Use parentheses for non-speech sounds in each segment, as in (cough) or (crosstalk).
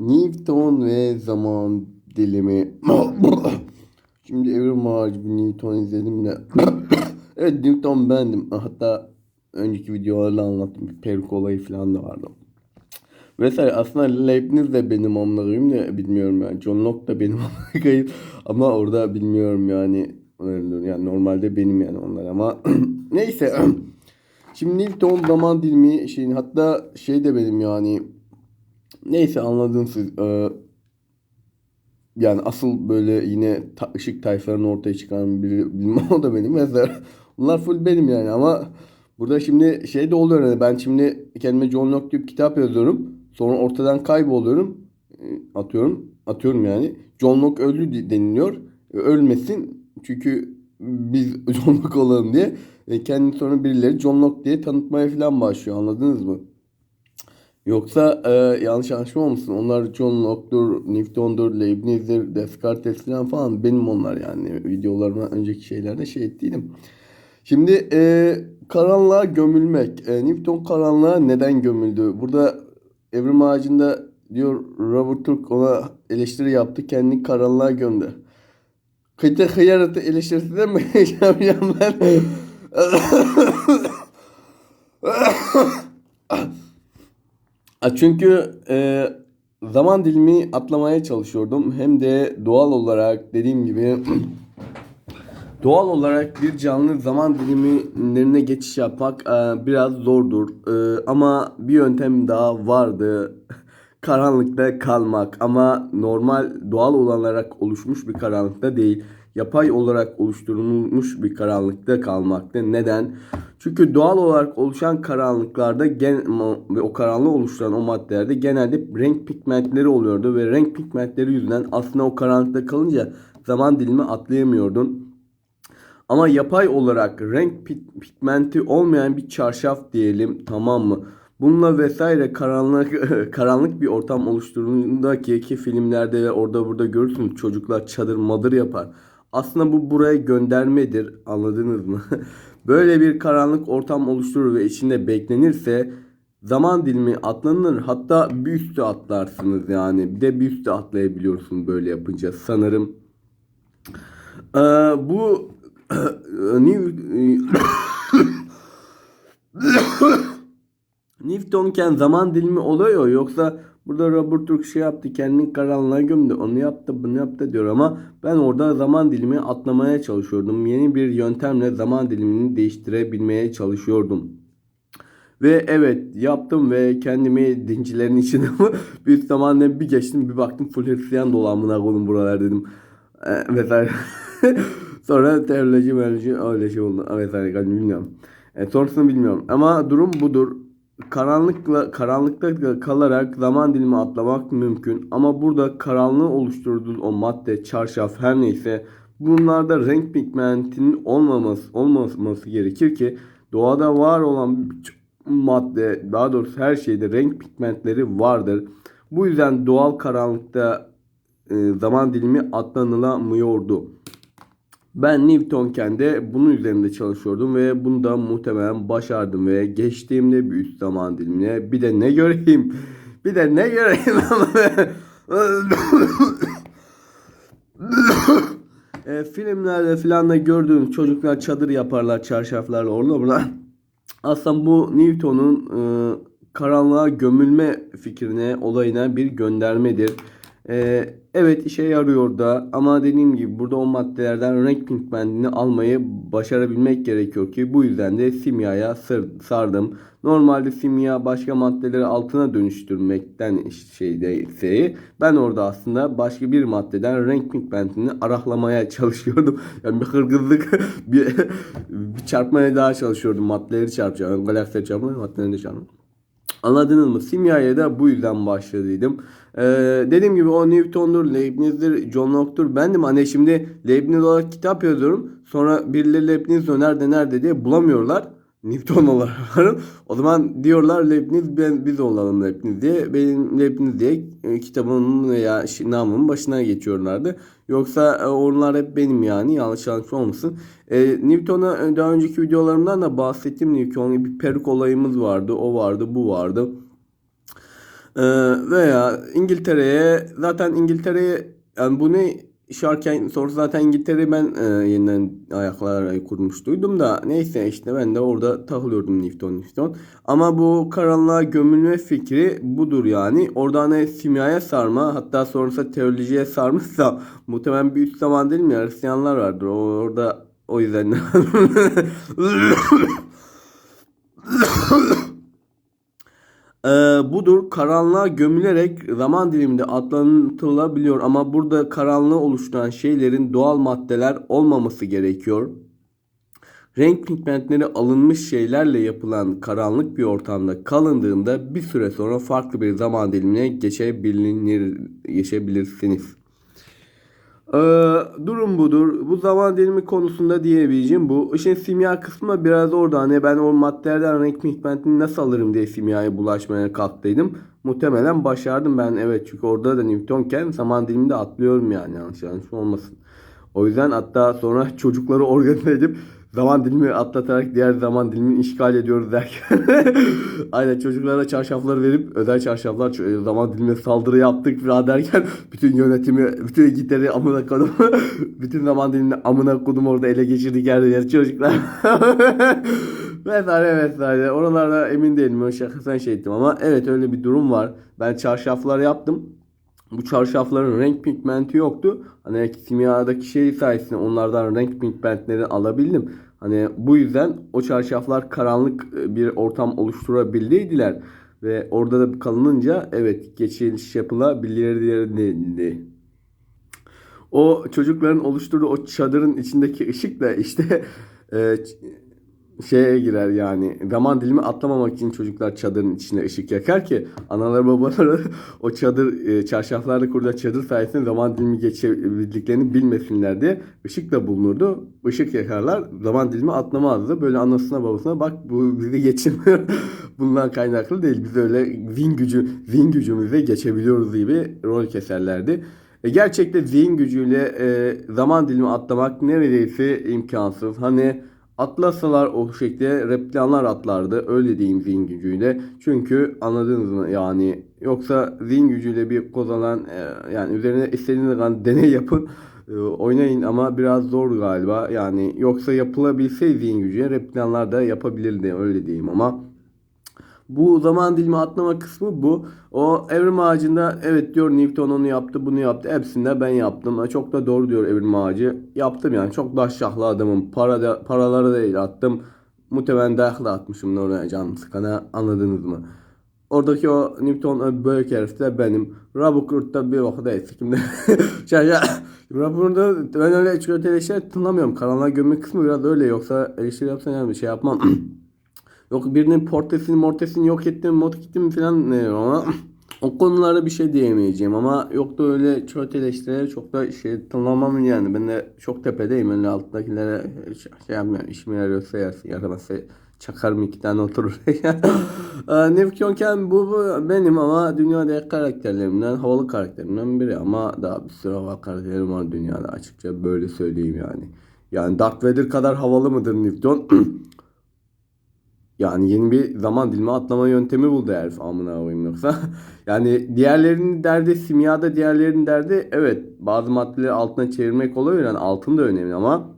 Newton ve zaman dilimi. (coughs) Şimdi Evrim Ağacı bir Newton izledim de. (coughs) evet Newton bendim. Hatta önceki videolarda anlattım. Peruk olayı falan da vardı. Vesaire aslında Leibniz de benim anlarım da bilmiyorum yani. John Locke da benim (laughs) anlarım. Ama orada bilmiyorum yani. Yani normalde benim yani onlar ama (coughs) neyse. Şimdi Newton zaman dilimi şeyin hatta şey de benim yani neyse anladınız siz. Ee, yani asıl böyle yine ta- ışık tayfalarını ortaya çıkaran biri bilmem (laughs) o da benim mesela. Bunlar full benim yani ama burada şimdi şey de oluyor yani ben şimdi kendime John Locke bir kitap yazıyorum. Sonra ortadan kayboluyorum. E, Atıyorum. Atıyorum yani. John Locke öldü deniliyor. E, Ölmesin. Çünkü biz (laughs) John Locke olalım diye. E, kendini sonra birileri John Locke diye tanıtmaya falan başlıyor. Anladınız mı? Yoksa e, yanlış anlaşılma olmasın. Onlar John Locke'dur, Newton'dur, Leibniz'dir, Descartes falan. Benim onlar yani. Videolarıma önceki şeylerde şey ettiydim. Şimdi e, karanlığa gömülmek. E, Newton karanlığa neden gömüldü? Burada Evrim Ağacı'nda diyor Robert Türk ona eleştiri yaptı. Kendini karanlığa gömdü. Kıyta hıyaratı eleştirisi de mi (laughs) yapacağım ben? (laughs) Çünkü e, zaman dilimi atlamaya çalışıyordum. Hem de doğal olarak dediğim gibi (clears throat) doğal olarak bir canlı zaman dilimlerine geçiş yapmak e, biraz zordur. E, ama bir yöntem daha vardı. (laughs) Karanlıkta kalmak ama normal doğal olarak oluşmuş bir karanlıkta değil. Yapay olarak oluşturulmuş bir karanlıkta kalmakta. Neden? Çünkü doğal olarak oluşan karanlıklarda gen ve o karanlığı oluşturan o maddelerde genelde renk pigmentleri oluyordu ve renk pigmentleri yüzünden aslında o karanlıkta kalınca zaman dilimi atlayamıyordun. Ama yapay olarak renk pi- pigmenti olmayan bir çarşaf diyelim tamam mı? Bununla vesaire karanlık (laughs) karanlık bir ortam oluşturduğunda ki ki filmlerde ve orada burada görürsünüz çocuklar çadır madır yapar. Aslında bu buraya göndermedir anladınız mı? (laughs) Böyle bir karanlık ortam oluşturur ve içinde beklenirse zaman dilimi atlanır hatta bir üstü atlarsınız yani bir de bir üstü atlayabiliyorsun böyle yapınca sanırım. Ee, bu (coughs) New (coughs) Newtonken zaman dilimi oluyor yoksa burada Robert Türk şey yaptı kendini karanlığa gömdü onu yaptı bunu yaptı diyor ama ben orada zaman dilimi atlamaya çalışıyordum. Yeni bir yöntemle zaman dilimini değiştirebilmeye çalışıyordum. Ve evet yaptım ve kendimi dincilerin içine (laughs) bir zamanla bir geçtim bir baktım full Hristiyan dolamına koydum buralar dedim. Ee, vesaire. (laughs) Sonra teoloji, meoloji öyle şey oldu. Vesaire bilmiyorum. E, sonrasını bilmiyorum. Ama durum budur. Karanlıkla karanlıkta kalarak zaman dilimi atlamak mümkün. Ama burada karanlığı oluşturduğu o madde, çarşaf her neyse bunlarda renk pigmentinin olmaması olmaması gerekir ki doğada var olan madde, daha doğrusu her şeyde renk pigmentleri vardır. Bu yüzden doğal karanlıkta e, zaman dilimi atlanılamıyordu. Ben Newtonken de bunun üzerinde çalışıyordum ve bunu da muhtemelen başardım ve geçtiğimde bir üst zaman dilimine bir de ne göreyim bir de ne göreyim e, filmlerde filan da gördüğünüz çocuklar çadır yaparlar çarşaflarla orada burada. Aslında bu Newton'un e, karanlığa gömülme fikrine, olayına bir göndermedir. E, evet işe yarıyor da ama dediğim gibi burada o maddelerden renk pigmentini almayı başarabilmek gerekiyor ki bu yüzden de simyaya sır, sardım. Normalde simya başka maddeleri altına dönüştürmekten şeyde ben orada aslında başka bir maddeden renk pigmentini arahlamaya (laughs) çalışıyordum. Yani bir hırgızlık (laughs) bir, bir çarpmaya daha çalışıyordum. Maddeleri çarpacağım. Galaksileri çarpmaya maddeleri de çarpmaya. Anladınız mı? Simyaya da bu yüzden başladıydım. Ee, dediğim gibi o Newton'dur, Leibniz'dir, John Locke'dur. Bendim hani şimdi Leibniz olarak kitap yazıyorum. Sonra birileri Leibniz nerede nerede diye bulamıyorlar. Newton olarak. (laughs) O zaman diyorlar Leibniz ben, biz olalım Leibniz diye. Benim Leibniz diye e, kitabımın veya namımın başına geçiyorlardı. Yoksa e, onlar hep benim yani yanlış yanlış olmasın. E, Newton'a e, daha önceki videolarımdan da bahsettim. Newton'la bir peruk olayımız vardı. O vardı bu vardı. Ee, veya İngiltere'ye zaten İngiltere'ye yani bu ne şarken soru zaten İngiltere'yi ben e, yeniden ayaklara kurmuştuydum da neyse işte ben de orada takılıyordum Newton Newton. Ama bu karanlığa gömülme fikri budur yani. Orada hani simyaya sarma hatta sonrasında teolojiye sarmışsa (laughs) muhtemelen bir üst zaman değil mi? Hristiyanlar vardır. Orada o yüzden (laughs) (laughs) Ee, budur karanlığa gömülerek zaman diliminde atlatılabiliyor ama burada karanlığı oluşturan şeylerin doğal maddeler olmaması gerekiyor. Renk pigmentleri alınmış şeylerle yapılan karanlık bir ortamda kalındığında bir süre sonra farklı bir zaman dilimine geçebilir, geçebilirsiniz. Ee, durum budur. Bu zaman dilimi konusunda diyebileceğim bu. İşin simya kısmı biraz orada. Hani ben o maddelerden renk pigmentini nasıl alırım diye simyaya bulaşmaya kalktıydım. Muhtemelen başardım ben evet. Çünkü orada da Newtonken zaman diliminde atlıyorum yani. Yanlış yanlış olmasın. O yüzden hatta sonra (laughs) çocukları organize edip zaman dilimi atlatarak diğer zaman dilimini işgal ediyoruz derken. (laughs) Aynen çocuklara çarşafları verip özel çarşaflar ç- zaman dilimine saldırı yaptık falan derken (laughs) bütün yönetimi bütün gitarı amına kodum (laughs) bütün zaman dilimini amına kodum orada ele geçirdik yerde yer çocuklar. Vesaire vesaire. Oralarda emin değilim şakasen şey ettim ama evet öyle bir durum var. Ben çarşaflar yaptım bu çarşafların renk pigmenti yoktu. Hani simyadaki şey sayesinde onlardan renk pigmentleri alabildim. Hani bu yüzden o çarşaflar karanlık e, bir ortam oluşturabildiydiler. Ve orada da kalınınca evet geçiş yapılabilirdi. O çocukların oluşturduğu o çadırın içindeki ışık da işte (laughs) e, şeye girer yani. Zaman dilimi atlamamak için çocuklar çadırın içine ışık yakar ki analar babaları (laughs) o çadır e, çarşaflarla kurduğu çadır sayesinde zaman dilimi geçebildiklerini bilmesinler diye ışık da bulunurdu. Işık yakarlar. Zaman dilimi atlamazdı. Böyle anasına babasına bak bu bizi geçirmiyor. (laughs) Bundan kaynaklı değil. Biz öyle zihin gücü zihin gücümüzle geçebiliyoruz gibi rol keserlerdi. E, gerçekte zihin gücüyle e, zaman dilimi atlamak neredeyse imkansız. Hani atlasalar o şekilde replikanlar atlardı. Öyle diyeyim zihin gücüyle. Çünkü anladınız mı yani yoksa zihin gücüyle bir kozalan e, yani üzerine istediğiniz kadar (laughs) deney yapın. e, oynayın ama biraz zor galiba. Yani yoksa yapılabilse zihin gücüyle replikanlar da yapabilirdi öyle diyeyim ama bu zaman dilimi atlama kısmı bu. O evrim ağacında evet diyor Newton onu yaptı bunu yaptı. Hepsinde ben yaptım. Çok da doğru diyor evrim ağacı. Yaptım yani çok da şahlı adamım. Para da, paraları değil attım. Muhtemelen dahil atmışım oraya canım sıkana anladınız mı? Oradaki o Newton büyük herif de benim. Rabukurt da bir vakit değil. Kimde? (laughs) şey ya. Rabukurt'ta ben öyle öyle eleştiri tınlamıyorum. Karanlığa gömme kısmı biraz öyle. Yoksa eleştiri yapsan yani şey yapmam. (clears throat) Yok birinin portresini mortesini yok ettim mod gittim falan ne ama (clears throat) o konularda bir şey diyemeyeceğim ama yok da öyle çok eleştirileri çok da şey tanımam yani ben de çok tepedeyim öyle alttakilere şey, yapmıyorum işime yarıyorsa yarsın yaramazsa çakarım iki tane oturur. (laughs) Nefkionken bu, bu benim ama dünyada karakterlerimden havalı karakterimden biri ama daha bir sürü havalı karakterim var dünyada açıkça böyle söyleyeyim yani. Yani Darth Vader kadar havalı mıdır Newton? (clears throat) Yani yeni bir zaman dilimi atlama yöntemi buldu herif amına koyayım yoksa. (laughs) yani diğerlerinin derdi simyada diğerlerinin derdi evet bazı maddeleri altına çevirmek olabilir. Yani altın da önemli ama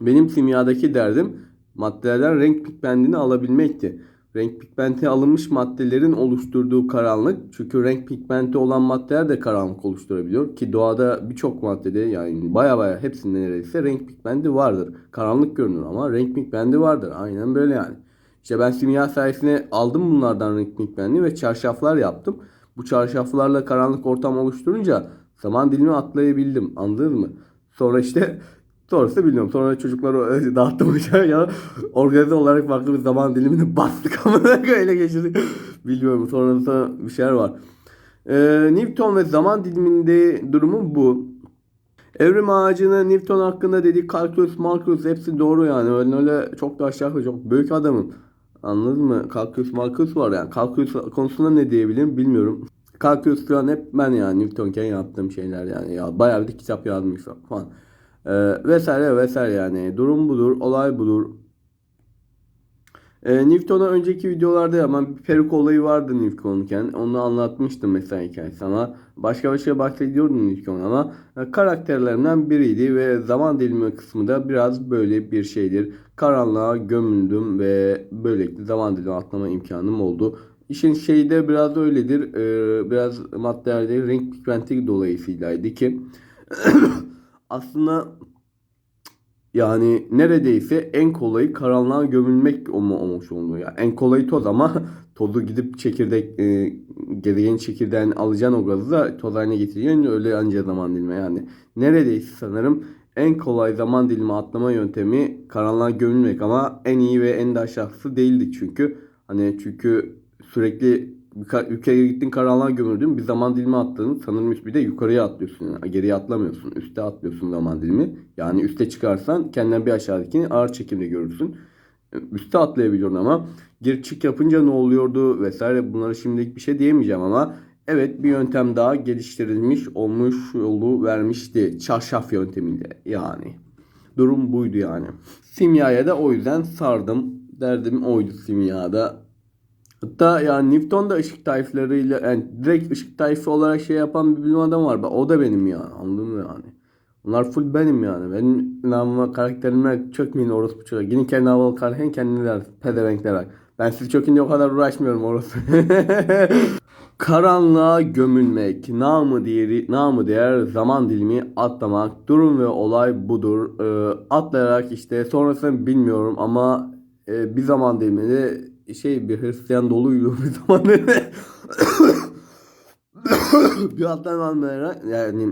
benim simyadaki derdim maddelerden renk pigmentini alabilmekti. Renk pigmenti alınmış maddelerin oluşturduğu karanlık. Çünkü renk pigmenti olan maddeler de karanlık oluşturabiliyor. Ki doğada birçok maddede yani baya baya hepsinde neredeyse renk pigmenti vardır. Karanlık görünür ama renk pigmenti vardır. Aynen böyle yani. İşte ben simya sayesinde aldım bunlardan renk pigmentini ve çarşaflar yaptım. Bu çarşaflarla karanlık ortam oluşturunca zaman dilimi atlayabildim. Anladınız mı? Sonra işte (laughs) sonrası bilmiyorum. Sonra çocukları (laughs) dağıttım ya. Organize olarak farklı bir zaman dilimini (laughs) bastık ama öyle geçirdik. bilmiyorum. Sonrasında bir şeyler var. Ee, Newton ve zaman diliminde durumu bu. Evrim ağacını Newton hakkında dediği kalkülüs, malkülüs hepsi doğru yani. Öyle, öyle çok da aşağı çok büyük adamım. Anladın mı? Kalkülüs, malkülüs var yani. Kalkülüs konusunda ne diyebilirim bilmiyorum. Kalkülüs falan hep ben yani Newtonken yaptığım şeyler yani. Ya bayağı bir kitap yazmışım falan. Ee, vesaire vesaire yani. Durum budur, olay budur. E, Newton'a önceki videolarda hemen bir peruk olayı vardı Newton'ken. Onu anlatmıştım mesela hikayesi ama başka başka bahsediyordum Newton ama e, karakterlerimden biriydi ve zaman dilimi kısmı da biraz böyle bir şeydir. Karanlığa gömüldüm ve böylelikle zaman dilimi atlama imkanım oldu. İşin şeyi de biraz öyledir. E, biraz maddelerde renk pigmenti dolayısıylaydı ki (coughs) aslında yani neredeyse en kolayı karanlığa gömülmek olmuş oldu. Yani en kolayı toz ama (laughs) tozu gidip çekirdek e, gezegen çekirdeğini alacaksın o gazı da toz haline getireceksin öyle anca zaman dilimi yani. Neredeyse sanırım en kolay zaman dilimi atlama yöntemi karanlığa gömülmek ama en iyi ve en de aşağısı değildi çünkü. Hani çünkü sürekli yukarıya gittin karanlığa gömüldün bir zaman dilimi attın sanırım bir de yukarıya atlıyorsun yani. Geriye atlamıyorsun üste atlıyorsun zaman dilimi. Yani üste çıkarsan kendinden bir aşağıdakini ağır çekimde görürsün. Üste atlayabiliyorsun ama gir çık yapınca ne oluyordu vesaire bunlara şimdilik bir şey diyemeyeceğim ama evet bir yöntem daha geliştirilmiş olmuş yolu vermişti. Çarşaf yöntemiyle yani. Durum buydu yani. Simyaya da o yüzden sardım. Derdim oydu simyada Hatta yani Newton da ışık tayflarıyla yani direkt ışık tayfı olarak şey yapan bir bilim adamı var. O da benim yani anladın mı yani? Bunlar full benim yani. Benim namıma karakterime çökmeyin orospu çocuğa. Gidin kendi havalı karhen kendiler pezevenkler bak. Ben siz çökün diye o kadar uğraşmıyorum orası. (laughs) Karanlığa gömülmek, namı diğeri, namı diğer zaman dilimi atlamak, durum ve olay budur. Ee, atlayarak işte sonrasını bilmiyorum ama e, bir zaman diliminde şey bir Hristiyan doluydu (laughs) bir zaman (coughs) bir atlamayarak yani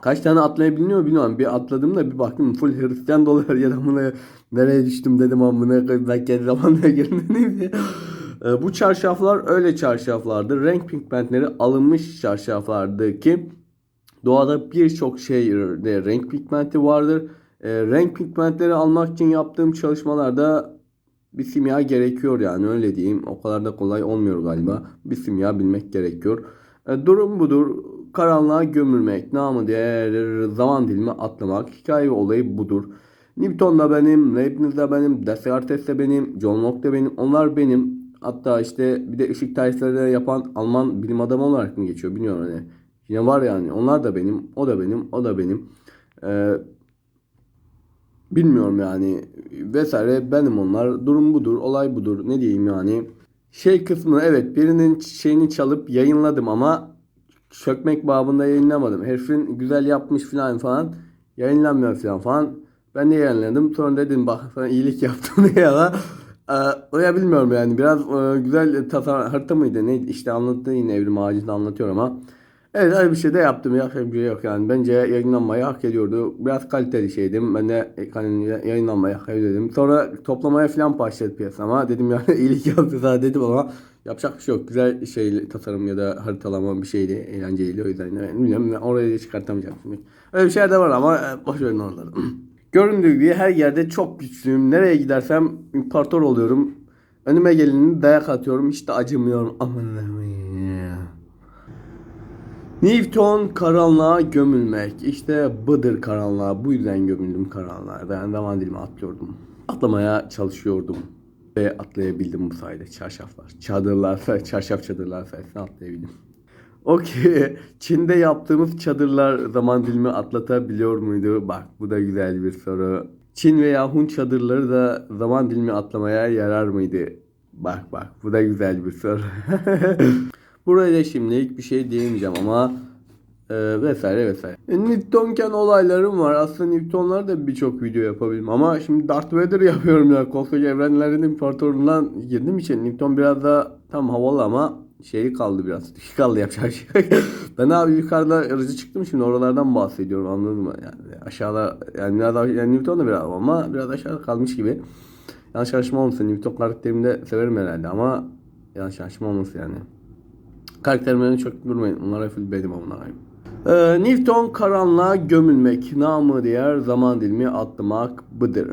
kaç tane atlayabiliyor bilmiyorum. Bir atladım da bir baktım full Hristiyan dolu her yer amına nereye düştüm dedim amına koyayım ben kendi zamanına diye. (laughs) Ee, Bu çarşaflar öyle çarşaflardı. Renk pigmentleri alınmış çarşaflardı ki doğada birçok şeyde renk pigmenti vardır. Ee, renk pigmentleri almak için yaptığım çalışmalarda bir simya gerekiyor yani öyle diyeyim. O kadar da kolay olmuyor galiba. Bir simya bilmek gerekiyor. E, durum budur. Karanlığa gömülmek, namı diğer zaman dilimi atlamak. Hikaye ve olayı budur. Newton da benim, Leibniz de benim, Descartes de benim, John Locke de benim. Onlar benim. Hatta işte bir de ışık tarihleri yapan Alman bilim adamı olarak mı geçiyor bilmiyorum hani. Yine var yani. Onlar da benim, o da benim, o da benim. Ee, Bilmiyorum yani. Vesaire benim onlar. Durum budur olay budur. Ne diyeyim yani? Şey kısmı evet birinin şeyini çalıp yayınladım ama çökmek babında yayınlamadım. Herifin güzel yapmış falan falan yayınlanmıyor falan falan. Ben de yayınladım. Sonra dedim bak sana iyilik yaptım (laughs) diye ya ee, o ya bilmiyorum yani. Biraz e, güzel tasar harita mıydı? Neydi? İşte anlattı yine evrim ağacında anlatıyor ama Evet öyle bir şey de yaptım. Yapacak bir şey yok yani. Bence yayınlanmayı hak ediyordu. Biraz kaliteli şeydim. Ben de hani yayınlanmayı hak ediyordum. Sonra toplamaya falan başladı piyasama. Dedim yani (laughs) iyilik yaptı daha dedim ama yapacak bir şey yok. Güzel şey tasarım ya da haritalama bir şeydi. Eğlenceliydi o yüzden. Yani bilmiyorum orayı çıkartamayacağım şimdi. Öyle bir şey de var ama e, boş verin oraları. (clears throat) Göründüğü gibi her yerde çok güçlüyüm. Nereye gidersem imparator oluyorum. Önüme geleni dayak atıyorum. Hiç de acımıyorum. Aman. Newton karanlığa gömülmek. İşte bıdır karanlığa. Bu yüzden gömüldüm karanlığa. Ben zaman dilimi atlıyordum. Atlamaya çalışıyordum. Ve atlayabildim bu sayede. Çarşaflar. Çadırlar, çarşaf çadırlar sayesinde atlayabildim. Okey. Çin'de yaptığımız çadırlar zaman dilimi atlatabiliyor muydu? Bak bu da güzel bir soru. Çin veya Hun çadırları da zaman dilimi atlamaya yarar mıydı? Bak bak bu da güzel bir soru. (laughs) Buraya da şimdilik bir şey diyemeyeceğim ama e, vesaire vesaire. E, Newtonken olaylarım var. Aslında Newtonlar da birçok video yapabilirim ama şimdi Darth Vader (laughs) yapıyorum ya. Koskoca evrenlerin imparatorundan girdiğim için Newton biraz da tam havalı ama şeyi kaldı biraz. Düşük (laughs) kaldı yapacak şey. (laughs) ben abi yukarıda aracı çıktım şimdi oralardan bahsediyorum anladın mı? Yani aşağıda yani biraz daha, yani Newton da biraz ama biraz aşağıda kalmış gibi. Yanlış çalışma olmasın. Newton karakterimi de severim herhalde ama yanlış çalışma olmasın yani. Karakterlerini çok durmayın. Onlar full benim koyayım. Ee, Newton karanlığa gömülmek, namı diğer zaman dilimi atlamak bıdır.